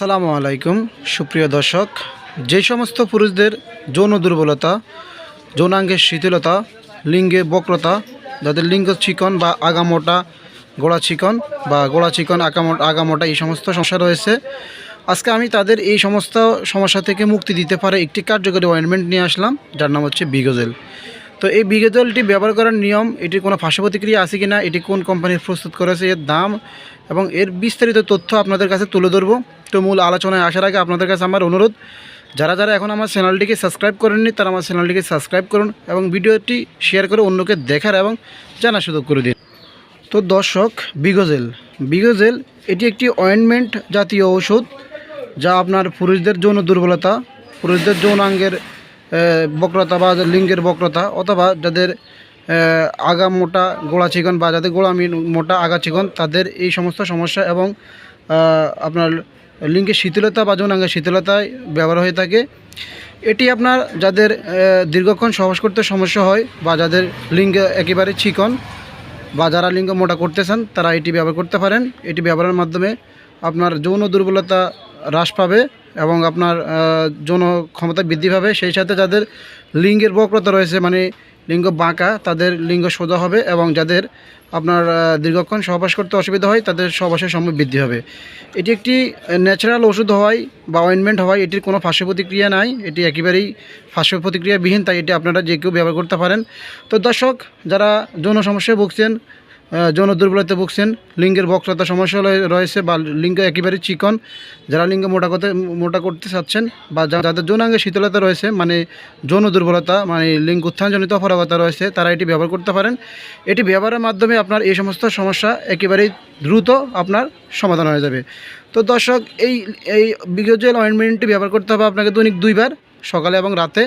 আসসালামু আলাইকুম, সুপ্রিয় দর্শক। যে সমস্ত পুরুষদের যৌন দুর্বলতা যৌনাঙ্গের শিথিলতা, লিঙ্গে বক্রতা, যাদের লিঙ্গ চিকন বা আগামোটা, গোড়া চিকন বা গোড়া চিকন আগামোটা আগামোটা, এই সমস্ত সমস্যা রয়েছে, আজকে আমি তাদের এই সমস্ত সমস্যা থেকে মুক্তি দিতে পারে একটি কার্যকরী অয়েনমেন্ট নিয়ে আসলাম, যার নাম হচ্ছে বিগোজেল তো এই বিগোজেলটি ব্যবহার করার নিয়ম এটির কোনো পার্শ্ব প্রতিক্রিয়া আছে কি না এটি কোন কোম্পানির প্রস্তুত করেছে, এর দাম এবং এর বিস্তারিত তথ্য আপনাদের কাছে তুলে ধরবো। তো মূল আলোচনায় আসার আগে আপনাদের কাছে আমার অনুরোধ, যারা যারা এখন আমার চ্যানেলটিকে সাবস্ক্রাইব করেননি তারা আমার চ্যানেলটিকে সাবস্ক্রাইব করুন এবং ভিডিওটি শেয়ার করে অন্যকে দেখার এবং জানার সুযোগ করে দিন। তো দর্শক, বিগোজেল। বিগোজেল, এটি একটি অয়েনমেন্ট জাতীয় ঔষধ যা আপনার পুরুষদের যৌন দুর্বলতা, পুরুষদের যৌনাঙ্গের বক্রতা বা লিঙ্গের বক্রতা অথবা যাদের আগা মোটা গোড়া চিকন বা যাদের গোড়া মোটা আগা চিকন তাদের এই সমস্ত সমস্যা এবং আপনার লিঙ্গের শিথিলতা বা যৌনাঙ্গের শীতলতায় ব্যবহার হয়ে থাকে। এটি আপনার যাদের দীর্ঘক্ষণ সহবাস করতে সমস্যা হয় বা যাদের লিঙ্গ একেবারে চিকন বা যারা লিঙ্গ মোটা করতে চান, তারা এটি ব্যবহার করতে পারেন। এটি ব্যবহারের মাধ্যমে আপনার যৌন দুর্বলতা হ্রাস পাবে এবং আপনার যৌন ক্ষমতা বৃদ্ধি পাবে। সেই সাথে যাদের লিঙ্গের বক্রতা রয়েছে মানে লিঙ্গ বাঁকা, তাদের লিঙ্গ সোজা হবে এবং যাদের আপনার দীর্ঘক্ষণ সহবাস করতে অসুবিধা হয়, তাদের সহবাসের সময় বৃদ্ধি হবে। এটি একটি ন্যাচারাল ওষুধ হয় বা অয়েনমেন্ট হয় এটির কোনো পার্শ্ব প্রতিক্রিয়া নাই। এটি একেবারেই পার্শ্ব প্রতিক্রিয়াবিহীন তাই এটি আপনারা যে কেউ ব্যবহার করতে পারেন। তো দর্শক, যারা যৌন সমস্যায় ভুগছেন যৌন দুর্বলতা ভুগছেন, লিঙ্গের বক্রতা সমস্যা রয়েছে বা লিঙ্গ একেবারে চিকন, যারা লিঙ্গ মোটা করতে মোটা করতে চাচ্ছেন বা যাদের যৌনাঙ্গে শীতলতা রয়েছে মানে যৌন দুর্বলতা মানে লিঙ্গ উত্থানজনিত অপরাগতা রয়েছে, তারা এটি ব্যবহার করতে পারেন। এটি ব্যবহারের মাধ্যমে আপনার এই সমস্ত সমস্যা একেবারেই দ্রুত আপনার সমাধান হয়ে যাবে। তো দর্শক, এই এই বিগজেল অয়েনমেন্টটি ব্যবহার করতে হবে আপনাকে দৈনিক দুইবার, সকালে এবং রাতে।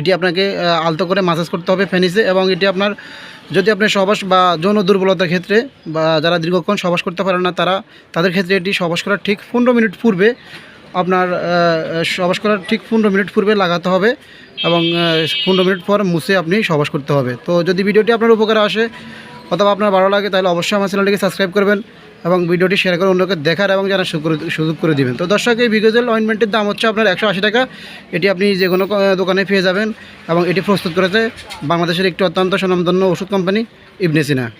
এটি আপনাকে আলতো করে মাসাজ করতে হবে ফেনিসে এবং এটি আপনার যদি আপনি সহবাস বা যৌন দুর্বলতার ক্ষেত্রে বা যারা দীর্ঘক্ষণ সহবাস করতে পারেন না, তারা, তাদের ক্ষেত্রে এটি সহবাস করার ঠিক পনেরো মিনিট পূর্বে আপনার সহবাস করার ঠিক পনেরো মিনিট পূর্বে লাগাতে হবে এবং পনেরো মিনিট পর মুছে আপনি সহবাস করতে হবে। তো যদি ভিডিওটি আপনার উপকারে আসে অথবা আপনার ভালো লাগে, তাহলে অবশ্যই আমার চ্যানেলটিকে সাবস্ক্রাইব করবেন। এবং ভিডিওটি শেয়ার করে অন্যকে দেখার এবং জানার সুযোগ করে- দেবেন। তো দর্শক, এই ভিগোজেল অয়েনমেন্টের দাম হচ্ছে আপনার একশো আশি টাকা। এটি আপনি যে কোনো দোকানে পেয়ে যাবেন এবং এটি প্রস্তুত করেছে বাংলাদেশের একটি অত্যন্ত সুনামধন্য ওষুধ কোম্পানি ইবনেসিনা